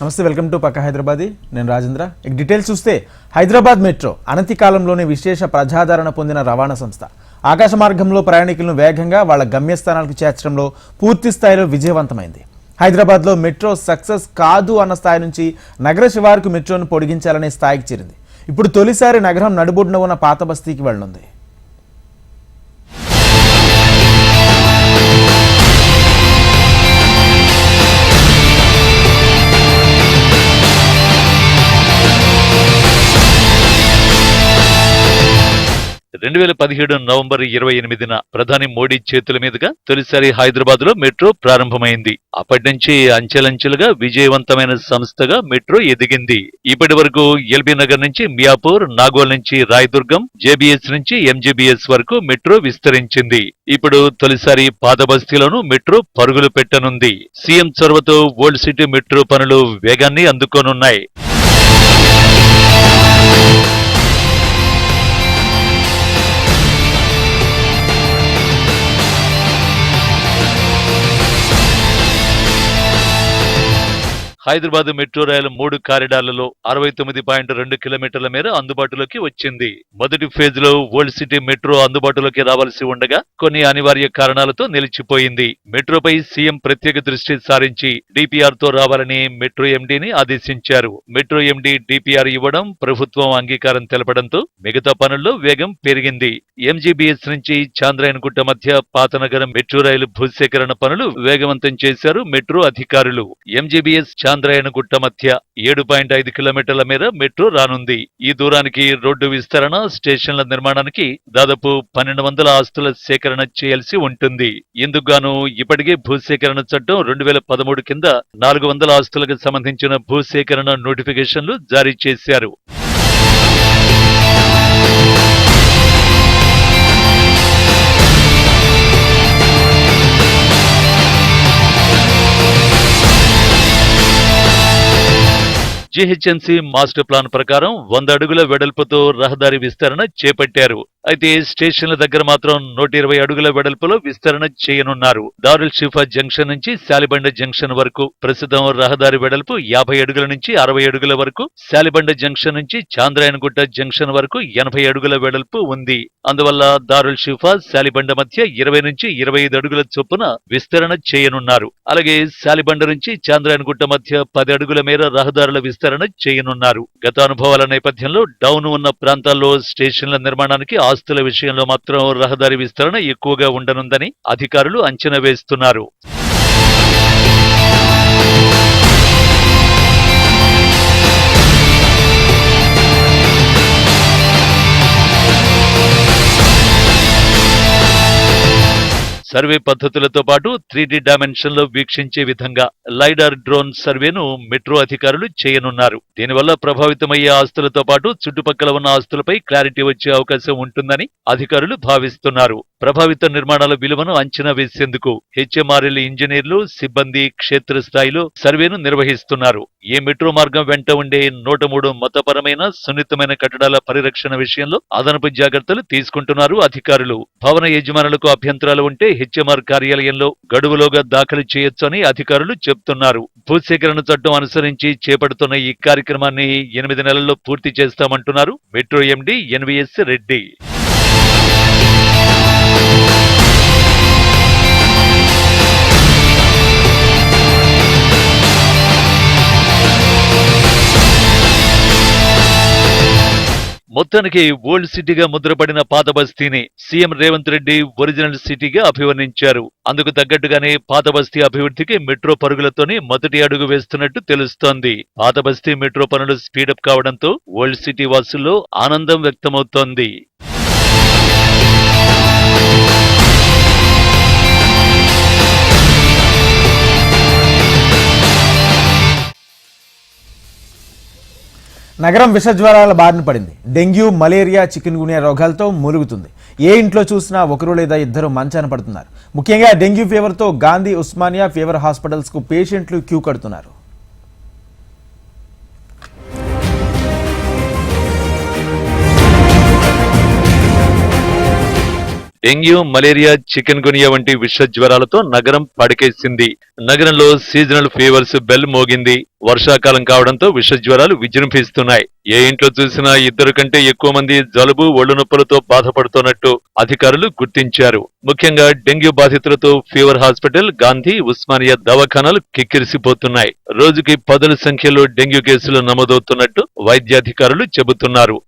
నమస్తే welcome to పక్క హైదరాబాద్. నేను రాజేంద్ర. ఇక డీటెయిల్స్ చూస్తే హైదరాబాద్ మెట్రో అనతి కాలంలోనే విశేష ప్రజాదరణ పొందిన రవాణా సంస్థ. ఆకాశ మార్గంలో ప్రయాణికులను వేగంగా వాళ్ళ గమ్యస్థానాలకు చేర్చడంలో పూర్తి స్థాయిలో విజయవంతమైంది. హైదరాబాద్లో మెట్రో సక్సెస్ కాదు అన్న స్థాయి నుంచి నగర శివారుకు మెట్రోను పొడిగించాలనే స్థాయికి చేరింది. ఇప్పుడు తొలిసారి నగరం నడుబొడ్డున ఉన్న పాత బస్తీకి వెళ్ళనుంది. రెండు వేల పదిహేడు నవంబర్ ఇరవై ఎనిమిదిన ప్రధాని మోడీ చేతుల మీదుగా తొలిసారి హైదరాబాద్లో మెట్రో ప్రారంభమైంది. అప్పటి నుంచి అంచెలంచెలుగా విజయవంతమైన సంస్థగా మెట్రో ఎదిగింది. ఇప్పటి వరకు ఎల్బీ నగర్ నుంచి మియాపూర్ నాగోల్ నుంచి రాయదుర్గం జేబీఎస్ నుంచి ఎంజీబీఎస్ వరకు మెట్రో విస్తరించింది. ఇప్పుడు తొలిసారి పాదబస్తీలోనూ మెట్రో పరుగులు పెట్టనుంది. సీఎం చొరవతో ఓల్డ్ సిటీ మెట్రో పనులు వేగాన్ని అందుకోనున్నాయి. హైదరాబాద్ మెట్రో రైలు మూడు కారిడార్లలో అరవై తొమ్మిది పాయింట్ రెండు కిలోమీటర్ల మేర అందుబాటులోకి వచ్చింది. మొదటి ఫేజ్లో ఓల్డ్ సిటీ మెట్రో అందుబాటులోకి రావాల్సి ఉండగా కొన్ని అనివార్య కారణాలతో నిలిచిపోయింది. మెట్రోపై సీఎం ప్రత్యేక దృష్టి సారించి డిపిఆర్తో రావాలని మెట్రో ఎండీని ఆదేశించారు. మెట్రో ఎండీ డిపిఆర్ ఇవ్వడం ప్రభుత్వం అంగీకారం తెలపడంతో మిగతా పనుల్లో వేగం పెరిగింది. ఎంజీబీఎస్ నుంచి చాంద్రాయణగుట్ట మధ్య పాతనగరం మెట్రో రైలు భూసేకరణ పనులు వేగవంతం చేశారు మెట్రో అధికారులు. ఎంజీబీఎస్ చాంద్రాయణగుట్ట మధ్య ఏడు పాయింట్ ఐదు కిలోమీటర్ల మేర మెట్రో రానుంది. ఈ దూరానికి రోడ్డు విస్తరణ స్టేషన్ల నిర్మాణానికి దాదాపు పన్నెండు వందల ఆస్తుల సేకరణ చేయాల్సి ఉంటుంది. ఇందుకుగాను ఇప్పటికే భూసేకరణ చట్టం రెండు వేల పదమూడు కింద నాలుగు వందల ఆస్తులకు సంబంధించిన భూసేకరణ నోటిఫికేషన్లు జారీ చేశారు. జీహెచ్ఎంసీ మాస్టర్ ప్లాన్ ప్రకారం వంద అడుగుల వెడల్పుతో రహదారి విస్తరణ చేపట్టారు. అయితే స్టేషన్ల దగ్గర మాత్రం నూట ఇరవై అడుగుల వెడల్పులో విస్తరణ చేయనున్నారు. దారుల్ షిఫా జంక్షన్ నుంచి శాలిబండ జంక్షన్ వరకు ప్రస్తుతం రహదారి వెడల్పు యాభై అడుగుల నుంచి అరవై అడుగుల వరకు శాలిబండ జంక్షన్ నుంచి చాంద్రాయణగుట్ట జంక్షన్ వరకు ఎనభై అడుగుల వెడల్పు ఉంది. అందువల్ల దారుల్ షిఫా శాలిబండ మధ్య ఇరవై నుంచి ఇరవై ఐదు అడుగుల చొప్పున విస్తరణ చేయనున్నారు. అలాగే శాలిబండ నుంచి చాంద్రాయణగుట్ట మధ్య పది అడుగుల మేర రహదారుల విస్తరణ చేయనున్నారు. గత అనుభవాల నేపథ్యంలో డౌన్ ఉన్న ప్రాంతాల్లో స్టేషన్ల నిర్మాణానికి ఆస్తుల విషయంలో మాత్రం రహదారి విస్తరణ ఎక్కువగా ఉండనుందని అధికారులు అంచనా వేస్తున్నారు. సర్వే పద్ధతులతో పాటు త్రీ డి డైమెన్షన్లో వీక్షించే విధంగా లైడార్ డ్రోన్ సర్వేను మెట్రో అధికారులు చేయనున్నారు. దీనివల్ల ప్రభావితమయ్యే ఆస్తులతో పాటు చుట్టుపక్కల ఉన్న ఆస్తులపై క్లారిటీ వచ్చే అవకాశం ఉంటుందని అధికారులు భావిస్తున్నారు. ప్రభావిత నిర్మాణాల విలువను అంచనా వేసేందుకు హెచ్ఎంఆర్ఎల్ ఇంజనీర్లు సిబ్బంది క్షేత్రస్థాయిలో సర్వేను నిర్వహిస్తున్నారు. ఈ మెట్రో మార్గం వెంట ఉండే నూట మూడు మతపరమైన సున్నితమైన కట్టడాల పరిరక్షణ విషయంలో అదనపు జాగ్రత్తలు తీసుకుంటున్నారు అధికారులు. భవన యజమానులకు అభ్యంతరాలు ఉంటే హెచ్ఎంఆర్ కార్యాలయంలో గడువులోగా దాఖలు చేయొచ్చని అధికారులు చెబుతున్నారు భూసేకరణ చట్టం అనుసరించి చేపడుతున్న ఈ కార్యక్రమాన్ని ఎనిమిది నెలల్లో పూర్తి చేస్తామంటున్నారు. Metro MD NVS Reddy. మొత్తానికి ఓల్డ్ సిటీగా ముద్రపడిన పాత బస్తీని సీఎం రేవంత్ రెడ్డి ఒరిజినల్ సిటీగా అభివర్ణించారు. అందుకు తగ్గట్టుగానే పాత బస్తీ అభివృద్ధికి మెట్రో పరుగులతోనే మొదటి అడుగు వేస్తున్నట్టు తెలుస్తోంది. పాత బస్తీ మెట్రో పనులు స్పీడప్ కావడంతో ఓల్డ్ సిటీ వాసుల్లో ఆనందం వ్యక్తమవుతోంది. నగరం విషజ్వరాల బారిన పడింది. డెంగ్యూ మలేరియా చికెన్ గునియా రోగాలతో మూలుగుతుంది. ఏ ఇంట్లో చూసినా ఒకరు లేదా ఇద్దరు మంచాన పడుతున్నారు. ముఖ్యంగా డెంగ్యూ ఫీవర్తో గాంధీ ఉస్మానియా ఫీవర్ హాస్పిటల్స్కు పేషెంట్లు క్యూ కడుతున్నారు. డెంగ్యూ మలేరియా చికెన్ గునియా వంటి విష జ్వరాలతో నగరం పడకేసింది. నగరంలో సీజనల్ ఫీవర్స్ బెల్ మోగింది. వర్షాకాలం కావడంతో విష జ్వరాలు విజృంభిస్తున్నాయి. ఏ ఇంట్లో చూసినా ఇద్దరు కంటే ఎక్కువ మంది జలుబు ఒళ్ళు నొప్పులతో బాధపడుతున్నట్టు అధికారులు గుర్తించారు. ముఖ్యంగా డెంగ్యూ బాధితులతో ఫీవర్ హాస్పిటల్ గాంధీ ఉస్మానియా దవాఖానాలు కిక్కిరిసిపోతున్నాయి. రోజుకి పదుల సంఖ్యలో డెంగ్యూ కేసులు నమోదవుతున్నట్టు వైద్యాధికారులు చెబుతున్నారు.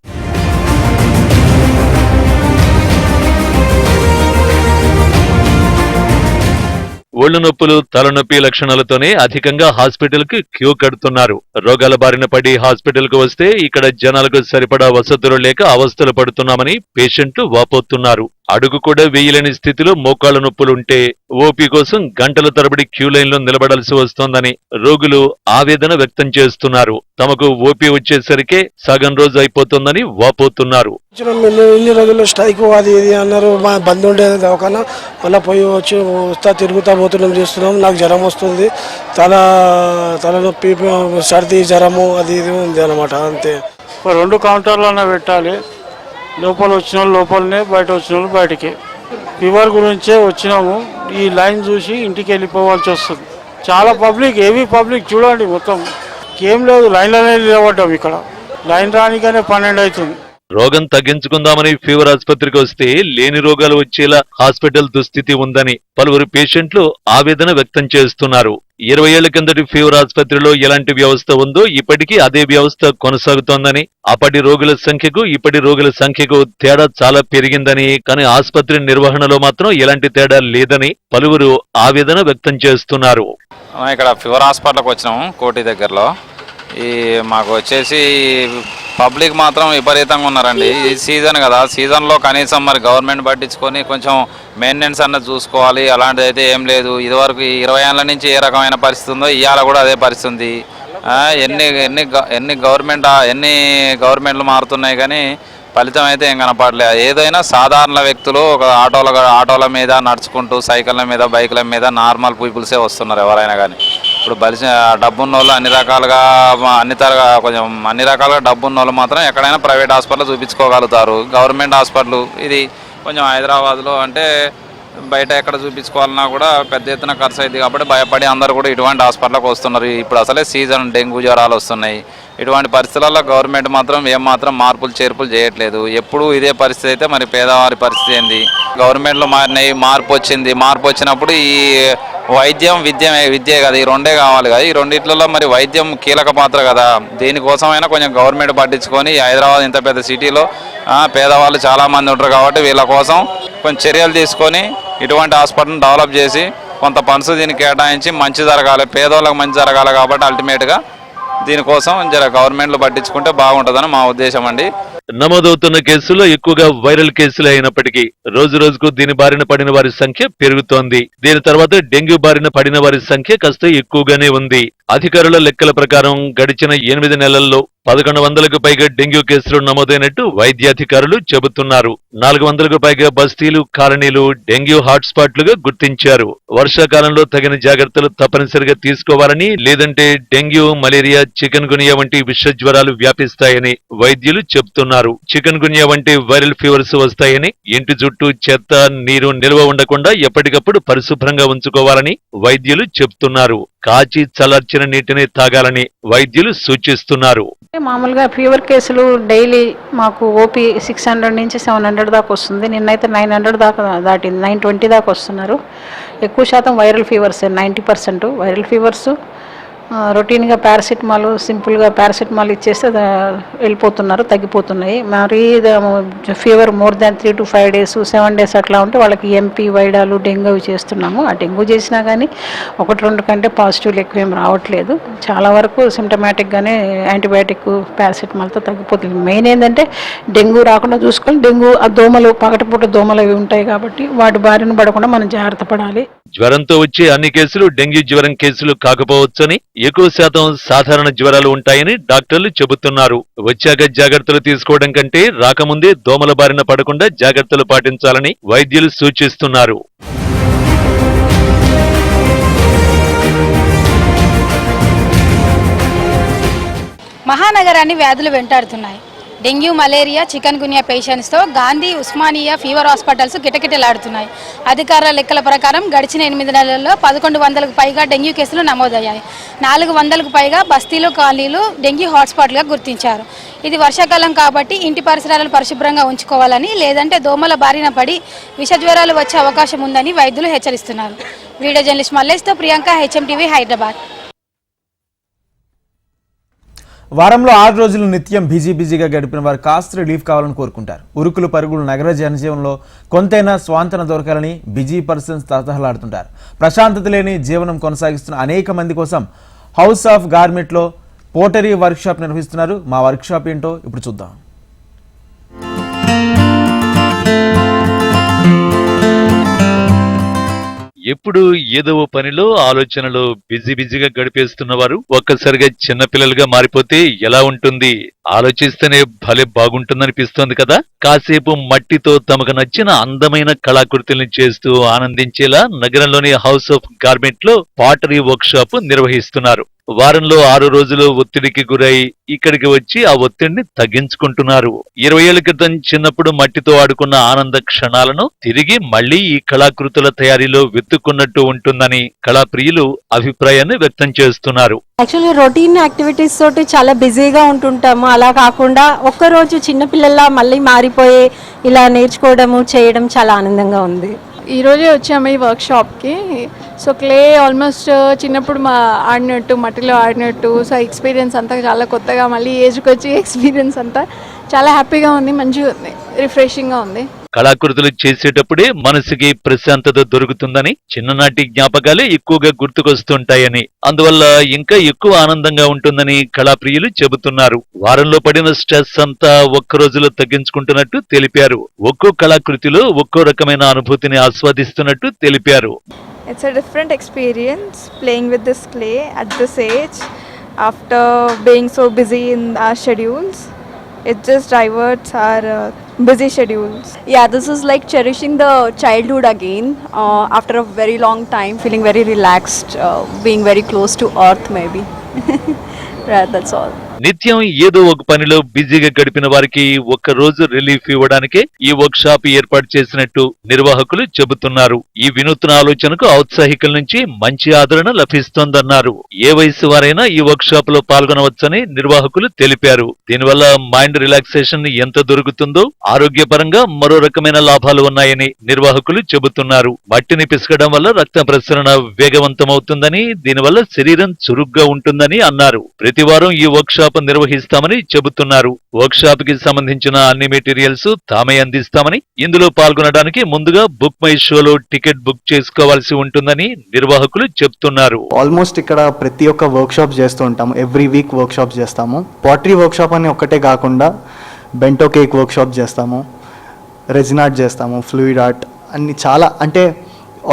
ఒళ్ళు నొప్పులు తలనొప్పి లక్షణాలతోనే అధికంగా హాస్పిటల్కి క్యూ కడుతున్నారు. రోగాల బారిన పడి హాస్పిటల్కు వస్తే ఇక్కడ జనాలకు సరిపడా వసతులు లేక అవస్థలు పడుతున్నామని పేషెంట్లు వాపోతున్నారు. అడుగు కూడా వేయలేని స్థితిలో మోకాళ్ళ నొప్పులుంటే ఓపీ కోసం గంటల తరబడి క్యూ లైన్లో నిలబడాల్సి వస్తోందని రోగులు ఆవేదన వ్యక్తం చేస్తున్నారు. తమకు ఓపీ వచ్చేసరికే సగం రోజు అయిపోతుందని వాపోతున్నారు. ఇన్ని రోజులు స్ట్రైక్ అది ఇది అన్నారు. మా బంద్ ఉండేది దవాఖాన. మళ్ళీ పోయి వచ్చి వస్తా తిరుగుతా పోతున్నాం చేస్తున్నాం. నాకు జ్వరం వస్తుంది. తల తలనొప్పి సర్ది జ్వరము అది ఇది ఉంది అనమాట అంతే. రెండు కౌంటర్లన్నా పెట్టాలి. లోపల వచ్చిన వాళ్ళు లోపలనే బయట వచ్చిన వాళ్ళు బయటకే. ఫీవర్ గురించే వచ్చినాము. ఈ లైన్ చూసి ఇంటికి వెళ్ళిపోవాల్సి వస్తుంది. చాలా పబ్లిక్ హెవీ పబ్లిక్ చూడండి మొత్తం. ఏం లేదు లైన్లోనే నిలబడ్డాం ఇక్కడ. లైన్ రానికనే పన్నెండు అవుతుంది. రోగం తగ్గించుకుందామని ఫీవర్ ఆసుపత్రికి వస్తే లేని రోగాలు వచ్చేలా హాస్పిటల్ దుస్థితి ఉందని పలువురు పేషెంట్లు ఆవేదన వ్యక్తం చేస్తున్నారు. ఇరవై ఏళ్ళ కిందటి ఫీవర్ ఆసుపత్రిలో ఎలాంటి వ్యవస్థ ఉందో ఇప్పటికీ అదే వ్యవస్థ కొనసాగుతోందని అప్పటి రోగుల సంఖ్యకు ఇప్పటి రోగుల సంఖ్యకు తేడా చాలా పెరిగిందని కానీ ఆసుపత్రి నిర్వహణలో మాత్రం ఎలాంటి తేడా లేదని పలువురు ఆవేదన వ్యక్తం చేస్తున్నారు. ఇక్కడ ఫీవర్ హాస్పిటల్కి వచ్చినాము కోటి దగ్గరలో. ఈ మాకు వచ్చేసి పబ్లిక్ మాత్రం విపరీతంగా ఉన్నారండి. ఈ సీజన్ కదా సీజన్లో కనీసం మరి గవర్నమెంట్ పట్టించుకొని కొంచెం మెయింటెనెన్స్ అన్నది చూసుకోవాలి. అలాంటిది అయితే ఏం లేదు. ఇదివరకు ఇరవై ఏళ్ళ నుంచి ఏ రకమైన పరిస్థితి ఉందో ఇవాళ కూడా అదే పరిస్థితి. ఎన్ని ఎన్ని గ- ఎన్ని గవర్నమెంట్ ఎన్ని గవర్నమెంట్లు మారుతున్నాయి కానీ ఫలితం అయితే ఏం కనపడలేదు ఏదైనా సాధారణ వ్యక్తులు ఒక ఆటోల ఆటోల మీద నడుచుకుంటూ సైకిళ్ళ మీద బైకుల మీద నార్మల్ పీపుల్సే వస్తున్నారు ఎవరైనా కానీ. ఇప్పుడు బలిసి డబ్బున్న వాళ్ళు అన్ని రకాలుగా అన్ని తరగా కొంచెం అన్ని రకాలుగా డబ్బున్న వాళ్ళు మాత్రం ఎక్కడైనా ప్రైవేట్ హాస్పిటల్ చూపించుకోగలుగుతారు. గవర్నమెంట్ హాస్పిటల్ ఇది కొంచెం హైదరాబాద్లో అంటే బయట ఎక్కడ చూపించుకోవాలన్నా కూడా పెద్ద ఎత్తున ఖర్చు అయింది కాబట్టి భయపడి అందరూ కూడా ఇటువంటి హాస్పిటల్కి వస్తున్నారు. ఇప్పుడు అసలే సీజన్ డెంగ్యూ జ్వరాలు వస్తున్నాయి. ఇటువంటి పరిస్థితులలో గవర్నమెంట్ మాత్రం ఏం మాత్రం మార్పులు చేర్పులు చేయట్లేదు. ఎప్పుడు ఇదే పరిస్థితి అయితే మరి పేదవారి పరిస్థితి ఏంది? గవర్నమెంట్లో మారినాయి మార్పు వచ్చింది. మార్పు వచ్చినప్పుడు ఈ వైద్యం విద్య విద్యే కదా ఈ రెండే కావాలి కదా. ఈ రెండిట్లలో మరి వైద్యం కీలక పాత్ర కదా. దీనికోసమైనా కొంచెం గవర్నమెంట్ పట్టించుకొని హైదరాబాద్ ఇంత పెద్ద సిటీలో పేదవాళ్ళు చాలామంది ఉంటారు కాబట్టి వీళ్ళ కోసం కొన్ని చర్యలు తీసుకొని ఇటువంటి హాస్పిటల్ని డెవలప్ చేసి కొంత ఫండ్స్ దీనికి కేటాయించి మంచి జరగాలి పేదవాళ్ళకి మంచి జరగాలి కాబట్టి అల్టిమేట్గా దీనికోసం జర గవర్నమెంట్లు పట్టించుకుంటే బాగుంటుందని మా ఉద్దేశం అండి. నమోదవుతున్న కేసుల్లో ఎక్కువగా వైరల్ కేసులు అయినప్పటికీ రోజు రోజుకు దీని బారిన పడిన వారి సంఖ్య పెరుగుతోంది. దీని తర్వాత డెంగ్యూ బారిన పడిన వారి సంఖ్య కాస్త ఎక్కువగానే ఉంది. అధికారుల లెక్కల ప్రకారం గడిచిన ఎనిమిది నెలల్లో పదకొండు వందలకు పైగా డెంగ్యూ కేసులు నమోదైనట్టు వైద్యాధికారులు చెబుతున్నారు. నాలుగు వందలకు పైగా బస్తీలు కాలనీలు డెంగ్యూ హాట్స్పాట్లుగా గుర్తించారు. వర్షాకాలంలో తగిన జాగ్రత్తలు తప్పనిసరిగా తీసుకోవాలని లేదంటే డెంగ్యూ మలేరియా చికెన్ గునియా వంటి విష జ్వరాలు వ్యాపిస్తాయని వైద్యులు చెబుతున్నారు. చికెన్ గునియా వంటి వైరల్ ఫీవర్స్ వస్తాయని ఇంటి చుట్టూ చెత్త నీరు నిల్వ ఉండకుండా ఎప్పటికప్పుడు పరిశుభ్రంగా ఉంచుకోవాలని వైద్యులు చెబుతున్నారు. కాచి చల్లార్చిన నీటిని తాగాలని వైద్యులు సూచిస్తున్నారు. మామూలుగా ఫీవర్ కేసులు డైలీ మాకు ఓపీ సిక్స్ హండ్రెడ్ నుంచి సెవెన్ హండ్రెడ్ దాకా వస్తుంది. నిన్నైతే నైన్ హండ్రెడ్ దాకా దాటింది. నైన్ ట్వంటీ దాకా వస్తున్నారు. ఎక్కువ శాతం viral fevers ninety percent viral fevers రొటీన్గా పారాసిటమాల్ సింపుల్గా పారాసిటమాల్ ఇచ్చేస్తే వెళ్ళిపోతున్నారు తగ్గిపోతున్నాయి. మరీ fever more than three to five days seven days అట్లా ఉంటే వాళ్ళకి ఎంపీ వైడాలు డెంగ్యూ చేస్తున్నాము. ఆ డెంగ్యూ చేసినా కానీ ఒకటి రెండు కంటే పాజిటివ్లు ఎక్కువ ఏం రావట్లేదు. చాలా వరకు సిమ్టమాటిక్గానే యాంటీబయాటిక్ పారాసిటమాల్తో తగ్గిపోతుంది. మెయిన్ ఏంటంటే డెంగ్యూ రాకుండా చూసుకొని డెంగ్యూ ఆ దోమలు పగటిపూట దోమలు అవి ఉంటాయి కాబట్టి వాటి బారిన పడకుండా మనం జాగ్రత్త పడాలి. జ్వరంతో వచ్చే అన్ని కేసులు డెంగ్యూ జ్వరం కేసులు కాకపోవచ్చని ఎక్కువ శాతం సాధారణ జ్వరాలు ఉంటాయని డాక్టర్లు చెబుతున్నారు. వచ్చాక జాగ్రత్తలు తీసుకోవడం కంటే రాకముందే దోమల బారిన పడకుండా జాగ్రత్తలు పాటించాలని వైద్యులు సూచిస్తున్నారు. మహానగరాన్ని వ్యాధులు వెంటాడుతున్నాయి. డెంగ్యూ మలేరియా చికెన్ గునియా పేషెంట్స్తో గాంధీ ఉస్మానియా ఫీవర్ హాస్పిటల్స్ కిటకిటలాడుతున్నాయి. అధికారుల లెక్కల ప్రకారం గడిచిన ఎనిమిది నెలల్లో పదకొండు వందలకు పైగా డెంగ్యూ కేసులు నమోదయ్యాయి. నాలుగు వందలకు పైగా బస్తీలు కాలనీలు డెంగ్యూ హాట్స్పాట్లుగా గుర్తించారు. ఇది వర్షాకాలం కాబట్టి ఇంటి పరిసరాలను పరిశుభ్రంగా ఉంచుకోవాలని లేదంటే దోమల బారిన పడి విషజ్వరాలు వచ్చే అవకాశం ఉందని వైద్యులు హెచ్చరిస్తున్నారు. వీడియో జర్నలిస్ట్ మల్లేష్తో ప్రియాంక హెచ్ఎం టీవీ హైదరాబాద్. వారంలో ఆరు రోజులు నిత్యం బిజీ బిజీగా గడిపిన వారు కాస్త రిలీఫ్ కావాలని కోరుకుంటారు. ఉరుకులు పరుగులు నగర జనజీవనంలో కొంతైనా స్వాంతన దొరకాలని బిజీ పర్సన్స్ తహతహలాడుతుంటారు. ప్రశాంతత లేని జీవనం కొనసాగిస్తున్న అనేక మంది కోసం హౌస్ ఆఫ్ గార్మెంట్లో పోటరీ వర్క్షాప్ నిర్వహిస్తున్నారు. మా వర్క్షాప్ ఏంటో ఇప్పుడు చూద్దాం. ఎప్పుడు ఏదో పనిలో ఆలోచనలో బిజీ బిజీగా గడిపేస్తున్నవారు ఒక్కసారిగా చిన్నపిల్లలుగా మారిపోతే ఎలా ఉంటుంది? ఆలోచిస్తేనే భలే బాగుంటుందనిపిస్తోంది కదా? కాసేపు మట్టితో తమకు నచ్చిన అందమైన కళాకృతుల్ని చేస్తూ ఆనందించేలా నగరంలోని హౌస్ ఆఫ్ గార్మెంట్లో పాటరీ వర్క్ షాప్ నిర్వహిస్తున్నారు. వారంలో ఆరు రోజులు ఒత్తిడికి గురై ఇక్కడికి వచ్చి ఆ ఒత్తిడిని తగ్గించుకుంటున్నారు. ఇరవై ఏళ్ళ క్రితం చిన్నప్పుడు మట్టితో ఆడుకున్న ఆనంద క్షణాలను తిరిగి మళ్ళీ ఈ కళాకృతుల తయారీలో వెతుక్కున్నట్టు ఉంటుందని కళాప్రియులు అభిప్రాయాన్ని వ్యక్తం చేస్తున్నారు. యాక్చువల్లీ రొటీన్ యాక్టివిటీస్ తోటి చాలా బిజీగా ఉంటుంటాము. అలా కాకుండా ఒక్కరోజు చిన్నపిల్లల్లా మళ్ళీ మారిపోయి ఇలా నేర్చుకోవడము చేయడం చాలా ఆనందంగా ఉంది. ఈరోజే వచ్చాము ఈ వర్క్షాప్కి సో క్లే ఆల్మోస్ట్ చిన్నప్పుడు మా ఆడినట్టు మట్టిలో ఆడినట్టు సో ఎక్స్పీరియన్స్ అంతా చాలా కొత్తగా మళ్ళీ ఏజ్కి వచ్చి ఎక్స్పీరియన్స్ అంతా చాలా హ్యాపీగా ఉంది మంచిగా ఉంది రిఫ్రెషింగ్గా ఉంది. కళాకృతులు చేసేటప్పుడే మనసుకి ప్రశాంతత దొరుకుతుందని చిన్ననాటి జ్ఞాపకాలే ఎక్కువగా గుర్తుకొస్తుంటాయని. అందువల్ల ఇంకా ఎక్కువ ఆనందంగా ఉంటుందని కళాప్రియులు చెబుతున్నారు. వారంలో పడిన స్ట్రెస్ అంతా ఒక్క రోజులో తగ్గించుకుంటున్నట్టు తెలిపారు. ఒక్కో కళాకృతిలో ఒక్కో రకమైన అనుభూతిని ఆస్వాదిస్తున్నట్టు తెలిపారు. It's a different experience playing with this clay at this age after being so busy in our schedules. It just diverts our uh, busy schedules. Yeah, this is like cherishing the childhood again uh, after a very long time, feeling very relaxed, uh, being very close to earth, maybe. yeah, that's all. నిత్యం ఏదో ఒక పనిలో బిజీగా గడిపిన వారికి ఒక్క రోజు relief ఇవ్వడానికే ఈ వర్క్ షాప్ ఏర్పాటు చేసినట్టు నిర్వాహకులు చెబుతున్నారు. ఈ వినూత్న ఆలోచనకు ఔత్సాహికుల నుంచి మంచి ఆదరణ లభిస్తోందన్నారు. ఏ వయసు వారైనా ఈ వర్క్ షాప్లో పాల్గొనవచ్చని నిర్వాహకులు తెలిపారు. దీనివల్ల మైండ్ రిలాక్సేషన్ ఎంత దొరుకుతుందో ఆరోగ్యపరంగా మరో రకమైన లాభాలు ఉన్నాయని నిర్వాహకులు చెబుతున్నారు. మట్టిని పిసకడం వల్ల రక్త ప్రసరణ వేగవంతమవుతుందని దీనివల్ల శరీరం చురుగ్గా ఉంటుందని అన్నారు. ప్రతి వారం ఈ వర్క్ వర్క్షాప్ నిర్వహిస్తామని చెబుతున్నారు. వర్క్షాప్కి సంబంధించిన అన్ని మెటీరియల్స్ తామే అందిస్తామని ఇందులో పాల్గొనడానికి ముందుగా బుక్ మై షోలో టికెట్ బుక్ చేసుకోవాల్సి ఉంటుందని నిర్వాహకులు చెబుతున్నారు ఆల్మోస్ట్ ఇక్కడ ప్రతి ఒక్క వర్క్షాప్ చేస్తూ ఉంటాము. ఎవ్రీ వీక్ వర్క్షాప్ చేస్తాము. పాటరీ వర్క్షాప్ అని ఒక్కటే కాకుండా బెంటో కేక్ వర్క్షాప్ చేస్తాము. రెజిన్ ఆర్ట్ చేస్తాము ఫ్లూయిడ్ ఆర్ట్ అన్ని చాలా అంటే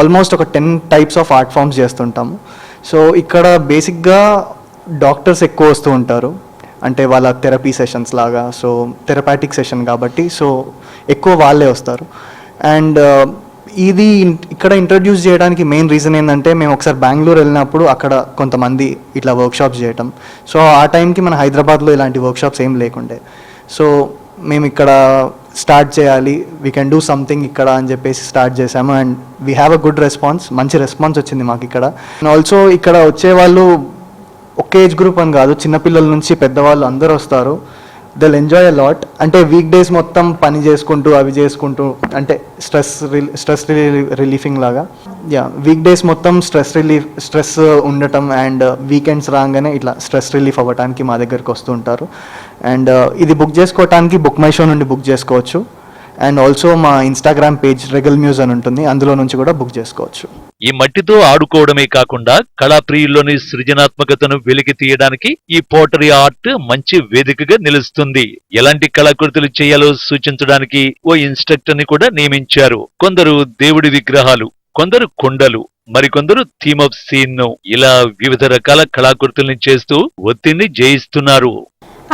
ఆల్మోస్ట్ ఒక ten types of art forms చేస్తుంటాము. సో ఇక్కడ బేసిక్గా డాక్టర్స్ ఎక్కువ వస్తూ ఉంటారు. అంటే వాళ్ళ థెరపీ సెషన్స్ లాగా సో థెరపాటిక్ సెషన్ కాబట్టి సో ఎక్కువ వాళ్ళే వస్తారు. అండ్ uh, ఇది ఇక్కడ ఇంట్రడ్యూస్ చేయడానికి మెయిన్ రీజన్ ఏంటంటే మేము ఒకసారి బెంగళూరు వెళ్ళినప్పుడు అక్కడ కొంతమంది ఇట్లా వర్క్షాప్స్ చేయటం. సో ఆ టైంకి మన హైదరాబాద్లో ఇలాంటి వర్క్షాప్స్ ఏం లేకుండే. సో మేము ఇక్కడ స్టార్ట్ చేయాలి వీ కెన్ డూ సంథింగ్ ఇక్కడ అని చెప్పేసి స్టార్ట్ చేసాము and we have a good response మంచి రెస్పాన్స్ వచ్చింది మాకు ఇక్కడ. అండ్ ఆల్సో ఇక్కడ వచ్చే వాళ్ళు ఒక ఏజ్ గ్రూప్ అని కాదు చిన్నపిల్లల నుంచి పెద్దవాళ్ళు అందరూ వస్తారు. దిల్ ఎంజాయ్ అ లాట్ అంటే వీక్ డేస్ మొత్తం పని చేసుకుంటూ అవి చేసుకుంటూ అంటే స్ట్రెస్ స్ట్రెస్ రిలీఫింగ్ లాగా. యా వీక్ డేస్ మొత్తం స్ట్రెస్ రిలీఫ్ స్ట్రెస్ ఉండటం అండ్ వీకెండ్స్ రాగానే ఇట్లా స్ట్రెస్ రిలీఫ్ అవ్వడానికి మా దగ్గరికి వస్తూ ఉంటారు. అండ్ uh, ఇది బుక్ చేసుకోవటానికి బుక్ మై షో నుండి బుక్ చేసుకోవచ్చు. అండ్ ఆల్సో మా ఇన్స్టాగ్రామ్ పేజ్ రెగల్ మ్యూజ్ అని ఉంటుంది. అందులో నుంచి కూడా బుక్ చేసుకోవచ్చు. ఈ మట్టితో ఆడుకోవడమే కాకుండా కళాప్రియుల్లోని సృజనాత్మకతను వెలికి తీయడానికి ఈ పోటరీ ఆర్ట్ మంచి వేదికగా నిలుస్తుంది. ఎలాంటి కళాకృతులు చేయాలో సూచించడానికి ఓ ఇన్స్ట్రక్టర్ని కూడా నియమించారు. కొందరు దేవుడి విగ్రహాలు కొందరు కొండలు మరికొందరు థీమ్ ఆఫ్ సీన్ను ఇలా వివిధ రకాల కళాకృతుల్ని చేస్తూ ఒత్తిడిని జయిస్తున్నారు.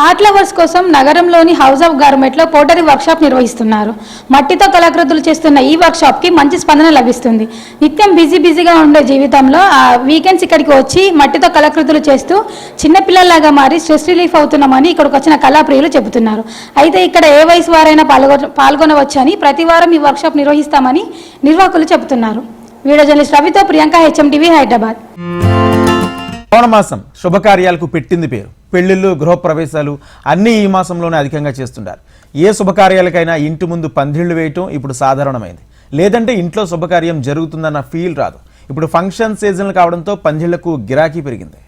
ఆర్ట్ లవర్స్ కోసం నగరంలోని హౌస్ ఆఫ్ గార్మెంట్లో పోటరీ వర్క్షాప్ నిర్వహిస్తున్నారు. మట్టితో కళాకృతులు చేస్తున్న ఈ వర్క్షాప్కి మంచి స్పందన లభిస్తుంది. నిత్యం బిజీ బిజీగా ఉండే జీవితంలో ఆ వీకెండ్స్ ఇక్కడికి వచ్చి మట్టితో కళాకృతులు చేస్తూ చిన్నపిల్లల్లాగా మారి స్ట్రెస్ రిలీఫ్ అవుతున్నామని ఇక్కడికి వచ్చిన కళాప్రియులు చెబుతున్నారు. అయితే ఇక్కడ ఏ వయసు వారైనా పాల్గొ పాల్గొనవచ్చని ప్రతి వారం ఈ వర్క్షాప్ నిర్వహిస్తామని నిర్వాహకులు చెబుతున్నారు. వీడియో జర్నలిస్ట్ రవితో ప్రియాంక హెచ్ఎం హైదరాబాద్ శ్రావణ మాసం శుభకార్యాలకు పెట్టింది పేరు. పెళ్ళిళ్ళు గృహప్రవేశాలు అన్నీ ఈ మాసంలోనే అధికంగా చేస్తుంటారు. ఏ శుభకార్యాలకైనా ఇంటి ముందు పందిళ్ళు వేయటం ఇప్పుడు సాధారణమైంది. లేదంటే ఇంట్లో శుభకార్యం జరుగుతుందన్న ఫీల్ రాదు. ఇప్పుడు ఫంక్షన్ సీజన్లు కావడంతో పందిళ్ళకు గిరాకీ పెరిగింది.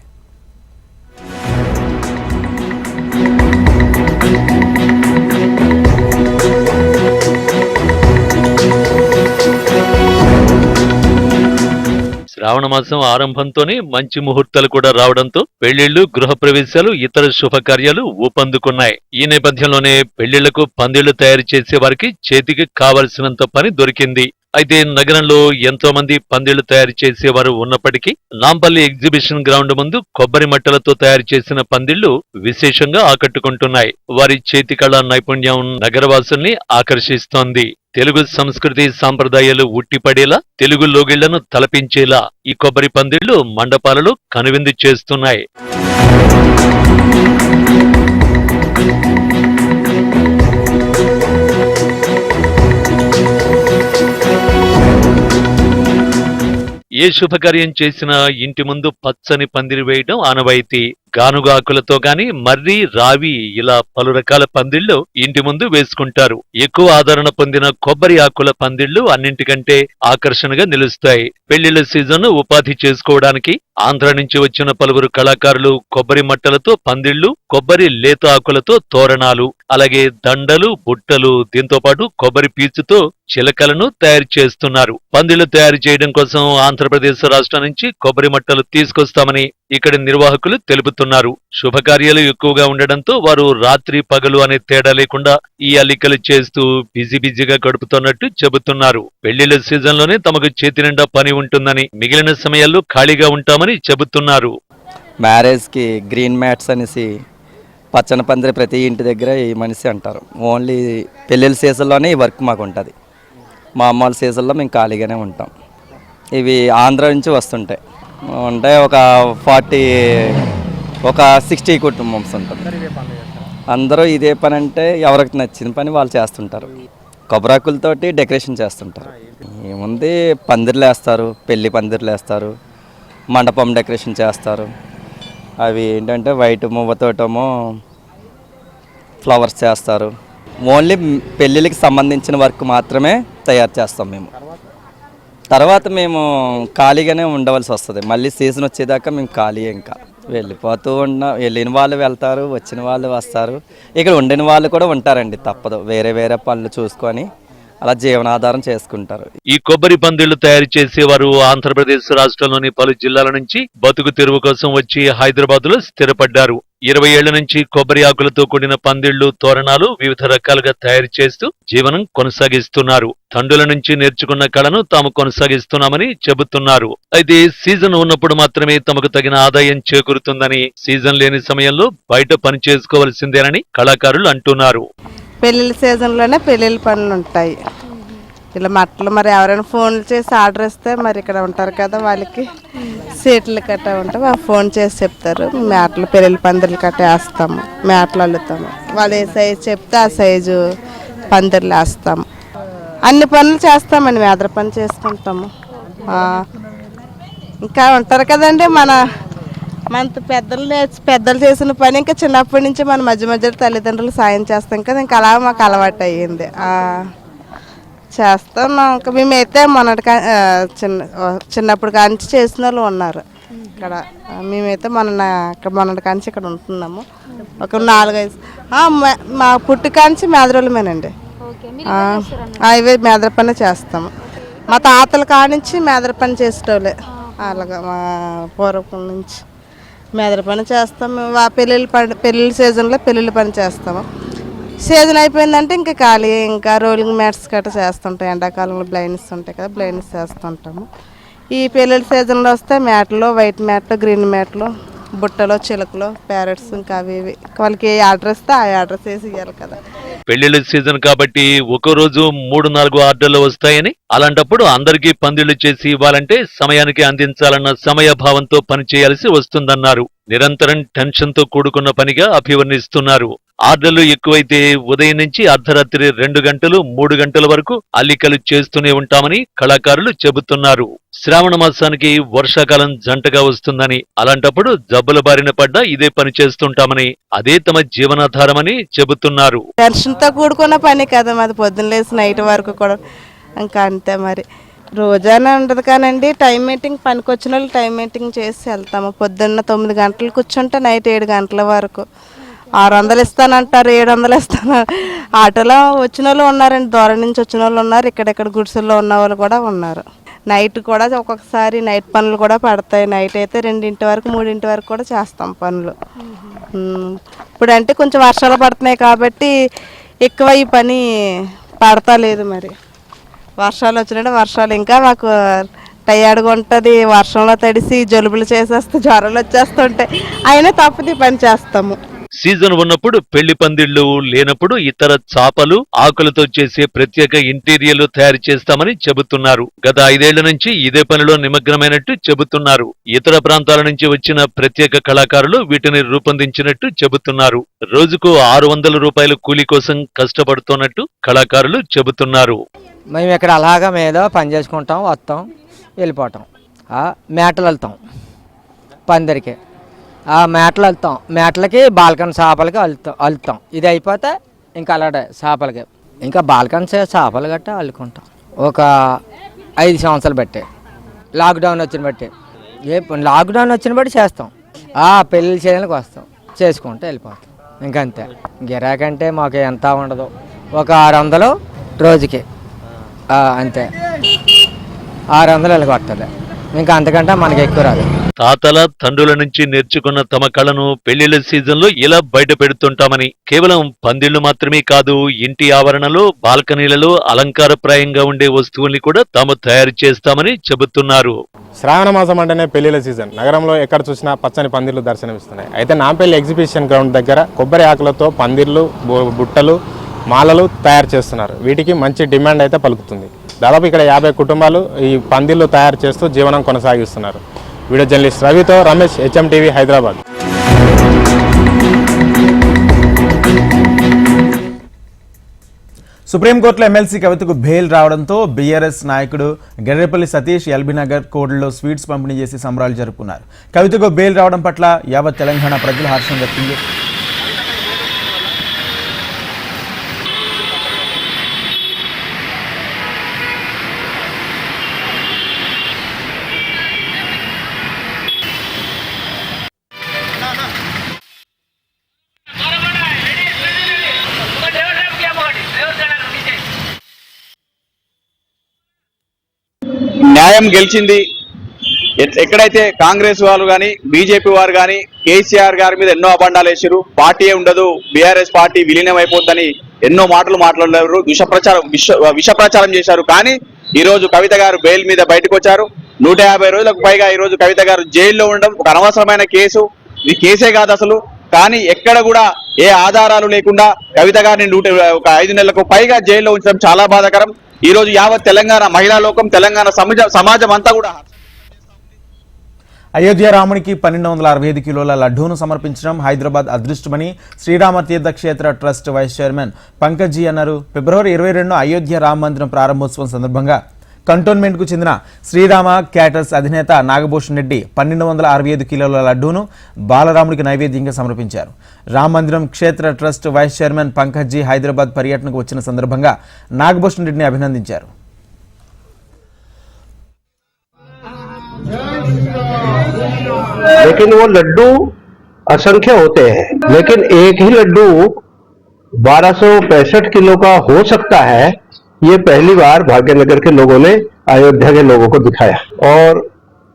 శ్రావణ మాసం ఆరంభంతోనే మంచి ముహూర్తాలు కూడా రావడంతో పెళ్ళిళ్ళు గృహప్రవేశాలు ఇతర శుభకార్యాలు ఊపందుకున్నాయి. ఈ నేపథ్యంలోనే పెళ్ళిళ్ళకు పందిళ్ళు తయారు చేసే వారికి చేతికి కావలసినంత పని దొరికింది. అయితే నగరంలో ఎంతో మంది పందిళ్ళు తయారు చేసేవారు ఉన్నప్పటికీ నాంపల్లి ఎగ్జిబిషన్ గ్రౌండ్ ముందు కొబ్బరి మట్టలతో తయారు చేసిన పందిళ్ళు విశేషంగా ఆకట్టుకుంటున్నాయి. వారి చేతికళ నైపుణ్యం నగరవాసుల్ని ఆకర్షిస్తోంది. తెలుగు సంస్కృతి సాంప్రదాయాలు ఉట్టిపడేలా తెలుగు లోగిళ్ళను తలపించేలా ఈ కొబ్బరి పందిళ్ళు మండపాలలో కనువిందు చేస్తున్నాయి. ఏ శుభకార్యం చేసినా ఇంటి ముందు పచ్చని పందిరి వేయడం ఆనవాయితీ గానుగాకులతో గాని మర్రి రావి ఇలా పలు రకాల పందిళ్ళు ఇంటి ముందు వేసుకుంటారు. ఎక్కువ ఆదరణ పొందిన కొబ్బరి ఆకుల పందిళ్ళు అన్నింటికంటే ఆకర్షణగా నిలుస్తాయి. పెళ్ళిళ్ళ సీజన్ ఉపాధి చేసుకోవడానికి ఆంధ్ర నుంచి వచ్చిన పలువురు కళాకారులు కొబ్బరి మట్టలతో పందిళ్ళు కొబ్బరి లేత ఆకులతో తోరణాలు అలాగే దండలు బుట్టలు దీంతో పాటు కొబ్బరి పీచుతో చిలకలను తయారు చేస్తున్నారు. పందిళ్ళు తయారు చేయడం కోసం ఆంధ్రప్రదేశ్ రాష్ట్రం నుంచి కొబ్బరి మట్టలు తీసుకొస్తామని ఇక్కడి నిర్వాహకులు తెలుపుతున్నారు. శుభకార్యాలు ఎక్కువగా ఉండడంతో వారు రాత్రి పగలు అనే తేడా లేకుండా ఈ అల్లికలు చేస్తూ బిజీ బిజీగా గడుపుతున్నట్టు చెబుతున్నారు. పెళ్ళిళ్ళ సీజన్లోనే తమకు చేతి నిండా పని ఉంటుందని మిగిలిన సమయాల్లో ఖాళీగా ఉంటామని చెబుతున్నారు. మ్యారేజ్కి గ్రీన్ మ్యాట్స్ అనేసి పచ్చని పందిరి ప్రతి ఇంటి దగ్గర ఈ మనిషి అంటారు. ఓన్లీ పెళ్ళిళ్ళ సీజన్లోనే ఈ వర్క్ మాకు ఉంటుంది. మా అమ్మ వాళ్ళ సీజన్లో మేము ఖాళీగానే ఉంటాం. ఇవి ఆంధ్ర నుంచి వస్తుంటాయి. అంటే ఒక ఫార్టీ ఒక సిక్స్టీ కుటుంబమ్స్ ఉంటుంది. అందరూ ఇదే పని అంటే ఎవరికి నచ్చిన పని వాళ్ళు చేస్తుంటారు. కొబ్బరాకులతోటి డెకరేషన్ చేస్తుంటారు. ఏముంది? పందిర్లు వేస్తారు పెళ్ళి పందిర్లు వేస్తారు మండపం డెకరేషన్ చేస్తారు. అవి ఏంటంటే వైట్ మువ్వతోటమో ఫ్లవర్స్ చేస్తారు. ఓన్లీ పెళ్ళిళ్ళకి సంబంధించిన వర్క్ మాత్రమే తయారు చేస్తాం మేము. తర్వాత మేము ఖాళీగానే ఉండవలసి వస్తుంది. మళ్ళీ సీజన్ వచ్చేదాకా మేము ఖాళీ ఇంకా. వెళ్ళిపోతూ ఉన్న వెళ్ళిన వాళ్ళు వెళ్తారు వచ్చిన వాళ్ళు వస్తారు. ఇక్కడ ఉండిన వాళ్ళు కూడా ఉంటారండి తప్పదు. వేరే వేరే పనులు చూసుకొని అలా జీవనాధారం చేసుకుంటారు. ఈ కొబ్బరి పందిళ్ళు తయారు చేసేవారు ఆంధ్రప్రదేశ్ రాష్ట్రంలోని పలు జిల్లాల నుంచి బతుకు తెరువు కోసం వచ్చి హైదరాబాద్లో స్థిరపడ్డారు. ఇరవై ఏళ్ళ నుంచి కొబ్బరి ఆకులతో కూడిన పందిళ్ళు తోరణాలు వివిధ రకాలుగా తయారు చేస్తూ జీవనం కొనసాగిస్తున్నారు. తండ్రుల నుంచి నేర్చుకున్న కళను తాము కొనసాగిస్తున్నామని చెబుతున్నారు. అయితే సీజన్ ఉన్నప్పుడు మాత్రమే తమకు తగిన ఆదాయం చేకూరుతుందని సీజన్ లేని సమయంలో బయట పని చేసుకోవలసిందేనని కళాకారులు అంటున్నారు. పెళ్ళిళ్ళ సీజన్లోనే పెళ్ళిళ్ళ పనులు ఉంటాయి. ఇలా మట్టలు మరి ఎవరైనా ఫోన్లు చేసి ఆర్డర్ ఇస్తే మరి ఇక్కడ ఉంటారు కదా వాళ్ళకి సీట్లు కట్ట ఉంటే వాళ్ళు ఫోన్ చేసి చెప్తారు. మేటలు పెళ్ళిళ్ళ పందిర్లు కట్ట వేస్తాము మేటలు అల్లుతాము. వాళ్ళు ఏ సైజు చెప్తే ఆ సైజు పందిర్లు వేస్తాము. అన్ని పనులు చేస్తామండి మేదర పని చేసుకుంటాము. ఇంకా ఉంటారు కదండి మన మన పెద్దలు నేర్చు పెద్దలు చేసిన పని ఇంకా చిన్నప్పటి నుంచి మన మధ్య మధ్యలో తల్లిదండ్రులు సాయం చేస్తాం కదా ఇంకా అలా మాకు అలవాటు అయ్యింది. చేస్తాం. ఇంకా మేమైతే మొన్నటి చిన్న చిన్నప్పుడు కాంచి చేసిన వాళ్ళు ఉన్నారు. ఇక్కడ మేమైతే మొన్న ఇక్కడ మొన్నటి కాంచి ఇక్కడ ఉంటున్నాము. ఒక నాలుగైదు మ- పుట్టి కాంచి మేదరోళ్ళమేనండి ఇవే మేదర పని చేస్తాము మా తాతల కానించి మేదర పని చేసేటోళ్ళే అలాగా మా పూర్వకం నుంచి మేదర పని చేస్తాము పెళ్ళిళ్ళ పని పెళ్ళిళ్ళ సీజన్లో పెళ్ళిళ్ళ పని చేస్తాము. సీజన్ అయిపోయిందంటే ఇంకా ఖాళీ ఇంకా రోలింగ్ మ్యాట్స్ గట్రా చేస్తుంటాం ఎండాకాలంలో బ్లైండ్స్ ఉంటాయి కదా బ్లైండ్స్ చేస్తుంటాము. ఈ పెళ్ళిళ్ళ సీజన్లో వస్తే మ్యాట్లు వైట్ మ్యాట్లు గ్రీన్ మ్యాట్లు బుట్టలో చిలుకలు ప్యారెట్స్ ఇంకా అవి ఇవి. వాళ్ళకి ఏ ఆర్డర్ ఇస్తే ఆ ఆర్డర్స్ వేసి ఇవ్వాలి కదా. పెళ్ళిళ్ళ సీజన్ కాబట్టి ఒక రోజు మూడు నాలుగు ఆర్డర్లు వస్తాయని అలాంటప్పుడు అందరికీ పందిళ్ళు చేసి ఇవ్వాలంటే సమయానికి అందించాలన్న సమయభావంతో పనిచేయాల్సి వస్తుందన్నారు. నిరంతరం టెన్షన్తో కూడుకున్న పనిగా అభివర్ణిస్తున్నారు. ఆర్డర్లు ఎక్కువైతే ఉదయం నుంచి అర్ధరాత్రి రెండు గంటలు మూడు గంటల వరకు అల్లికలు చేస్తూనే ఉంటామని కళాకారులు చెబుతున్నారు. శ్రావణ మాసానికి వర్షాకాలం జంటగా వస్తుందని అలాంటప్పుడు జబ్బుల బారిన పడ్డ ఇదే పని చేస్తుంటామని అదే తమ జీవనాధారమని చెబుతున్నారు. టెన్షన్తో కూడుకున్న పని కదా మాది పొద్దున్న లేసి నైట్ వరకు కూడా. ఇంకా అంతే మరి. రోజానే ఉండదు కానండి టైం మీటింగ్ పనికి వచ్చిన వాళ్ళు టైం మీటింగ్ చేసి వెళ్తాము. పొద్దున్న తొమ్మిది గంటలు కూర్చుంటే నైట్ ఏడు గంటల వరకు. ఆరు వందలు ఇస్తానంటారు ఏడు వందలు ఇస్తాను. ఆటోలో వచ్చిన వాళ్ళు ఉన్నారండి దూరం నుంచి వచ్చిన వాళ్ళు ఉన్నారు ఇక్కడెక్కడ గుడిసెల్లో ఉన్న వాళ్ళు కూడా ఉన్నారు. నైట్ కూడా ఒక్కొక్కసారి నైట్ పనులు కూడా పడతాయి. నైట్ అయితే రెండింటి వరకు మూడింటి వరకు కూడా చేస్తాం పనులు. ఇప్పుడంటే కొంచెం వర్షాలు పడుతున్నాయి కాబట్టి ఎక్కువ ఈ పని పడతా లేదు మరి. వర్షాలు వచ్చినట్టు వర్షాలు ఇంకా మాకు టయార్డ్గా ఉంటుంది. వర్షంలో తడిసి జలుబులు చేసేస్తే జ్వరాలు వచ్చేస్తుంటాయి. అయినా తప్పది పని చేస్తాము. సీజన్ ఉన్నప్పుడు పెళ్ళి పందిళ్ళు లేనప్పుడు ఇతర చాపలు ఆకులతో చేసే ప్రత్యేక ఇంటీరియర్లు తయారు చేస్తామని చెబుతున్నారు. గత ఐదేళ్ళ నుంచి ఇదే పనిలో నిమగ్నమైనట్టు చెబుతున్నారు. ఇతర ప్రాంతాల నుంచి వచ్చిన ప్రత్యేక కళాకారులు వీటిని రూపొందించినట్టు చెబుతున్నారు. రోజుకు ఆరు వందల రూపాయల కూలీ కోసం కష్టపడుతున్నట్టు కళాకారులు చెబుతున్నారు. మేము ఇక్కడ అలాగా మీద పని చేసుకుంటాం వస్తాం వెళ్ళిపోతాం. మేటలు వెళ్తాం. పందిరికే. మేటలు వెళ్తాం మేటలకి బాల్కన్ చేపలకి అల్లుతాం అల్లుతాం. ఇది అయిపోతే ఇంకా అలాడే చేపలకి. ఇంకా బాల్కన్ చేపలు గట్ట అల్లుకుంటాం. ఒక ఐదు సంవత్సరాలు బట్టి. లాక్డౌన్ వచ్చిన బట్టి. ఏ లాక్డౌన్ వచ్చిన బట్టి చేస్తాం. ఆ పెళ్ళిళ్ళు చేయడానికి వస్తాం. చేసుకుంటూ వెళ్ళిపోతాం. ఇంకంతే. గిరాకంటే మాకు ఎంత ఉండదు. ఒక ఆరు వందలు రోజుకి. అంతే. ఆరు వందలు వెళ్ళగొట్టాలి ఇంకా అంతకంటే మనకి ఎక్కువ రాదు. తాతల తండ్రుల నుంచి నేర్చుకున్న తమ కళను పెళ్ళిళ్ళ సీజన్లో ఇలా బయట పెడుతుంటామని. కేవలం పందిళ్ళు మాత్రమే కాదు ఇంటి ఆవరణలో బాల్కనీలలో అలంకారప్రాయంగా ఉండే వస్తువుల్ని కూడా తాము తయారు చేస్తామని చెబుతున్నారు. శ్రావణ మాసం అంటేనే పెళ్ళిళ్ళ సీజన్. నగరంలో ఎక్కడ చూసినా పచ్చని పందిర్లు దర్శనమిస్తున్నాయి. అయితే నాంపల్లి ఎగ్జిబిషన్ గ్రౌండ్ దగ్గర కొబ్బరి ఆకులతో పందిర్లు బుట్టలు మాలలు తయారు చేస్తున్నారు. వీటికి మంచి డిమాండ్ అయితే పలుకుతుంది. దాదాపు ఇక్కడ యాభై కుటుంబాలు ఈ పందిర్లు తయారు చేస్తూ జీవనం కొనసాగిస్తున్నారు. వీడియో జర్నలిస్ట్ రవితో రమేష్ హెచ్ఎం టీవీ హైదరాబాద్. సుప్రీంకోర్టులో ఎమ్మెల్సీ కవితకు బెయిల్ రావడంతో బీఆర్ఎస్ నాయకుడు గెర్రెపల్లి సతీష్ ఎల్బీనగర్ కోడ్లో స్వీట్స్ పంపిణీ చేసి సంబరాలు జరుపుకున్నారు. కవితకు బెయిల్ రావడం పట్ల యావత్ తెలంగాణ ప్రజలు హర్షం వ్యక్తం చేశారు న్యాయం గెలిచింది. ఎక్కడైతే కాంగ్రెస్ వాళ్ళు కానీ బీజేపీ వారు కానీ కేసీఆర్ గారి మీద ఎన్నో అబండాలు వేసారు పార్టీ ఉండదు. బీఆర్ఎస్ పార్టీ విలీనం అయిపోద్దని ఎన్నో మాటలు మాట్లాడారు విష ప్రచారం విష విష ప్రచారం చేశారు. కానీ ఈ రోజు కవిత గారు బెయిల్ మీద బయటకు వచ్చారు నూట యాభై రోజులకు పైగా ఈ రోజు కవిత గారు జైల్లో ఉండడం ఒక అనవసరమైన కేసు. ఇది కేసే కాదు అసలు. కానీ ఎక్కడ కూడా ఏ ఆధారాలు లేకుండా కవిత గారిని నూట ఒక ఐదు నెలలకు పైగా జైల్లో ఉంచడం చాలా బాధాకరం. ఈరోజు యావత్ తెలంగాణ మహిళా లోకం తెలంగాణ సమాజ సమాజం అంతా కూడా అయోధ్య రామునికి పన్నెండు వందల అరవై ఐదు కిలోల లడ్డూను సమర్పించడం Hyderabad అదృష్టమని Shri Rama Teertha Kshetra trust vice chairman Pankaj ji అన్నారు. ఫిబ్రవరి ఇరవై రెండు అయోధ్య రామ మందిరం ప్రారంభోత్సవం సందర్భంగా కంటోన్మెంట్కు చెందిన శ్రీరామ క్యాటర్స్ అధినేత నాగభూషణ్ రెడ్డి పన్నెండు వందల అరవై ఐదు కిలోల లడ్డూను బాలరాముడికి నైవేద్యంగా సమర్పించారు Rama Mandiram Kshetra trust vice chairman Pankaj ji Hyderabad పర్యటనకు వచ్చిన సందర్భంగా నాగభూషణ్ రెడ్డిని అభినందించారు लेकिन वो लड्डू असंख्य होते हैं लेकिन एक ही लड्डू बारह किलो का हो सकता है ये पहली बार भाग्यनगर के लोगों ने अयोध्या के लोगों को दिखाया। और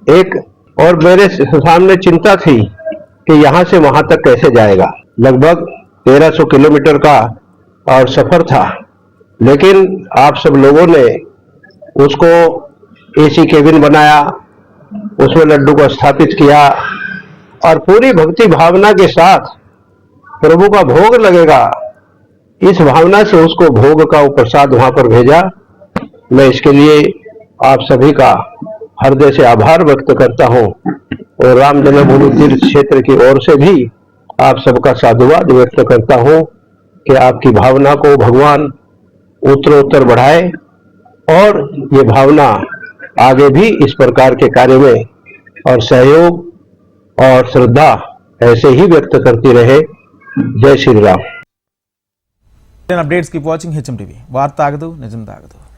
एक, और मेरे सामने चिंता थी कि यहाँ से वहाँ तक कैसे जाएगा। लगभग 1300 किलोमीटर का और सफ़र था। लेकिन आप सब लोगों ने उसको एसी केबिन बनाया, उसमें लड्डू को स्थापित किया और पूरी भक्ति भावना के साथ प्रभु का भोग लगेगा। इस भावना से उसको भोग का प्रसाद वहाँ पर भेजा। मैं इसके लिए आप सभी का हृदय से आभार व्यक्त करता हूँ और राम जन्मभूमि तीर्थ क्षेत्र की ओर से भी आप सबका साधुवाद व्यक्त करता हूँ कि आपकी भावना को भगवान उत्तरोत्तर बढ़ाए और ये भावना आगे भी इस प्रकार के कार्य में और सहयोग और श्रद्धा ऐसे ही व्यक्त करती रहे। जय Shri Ram. Updates keep watching HM TV వార్త ఆగదు నిజం తాగదు.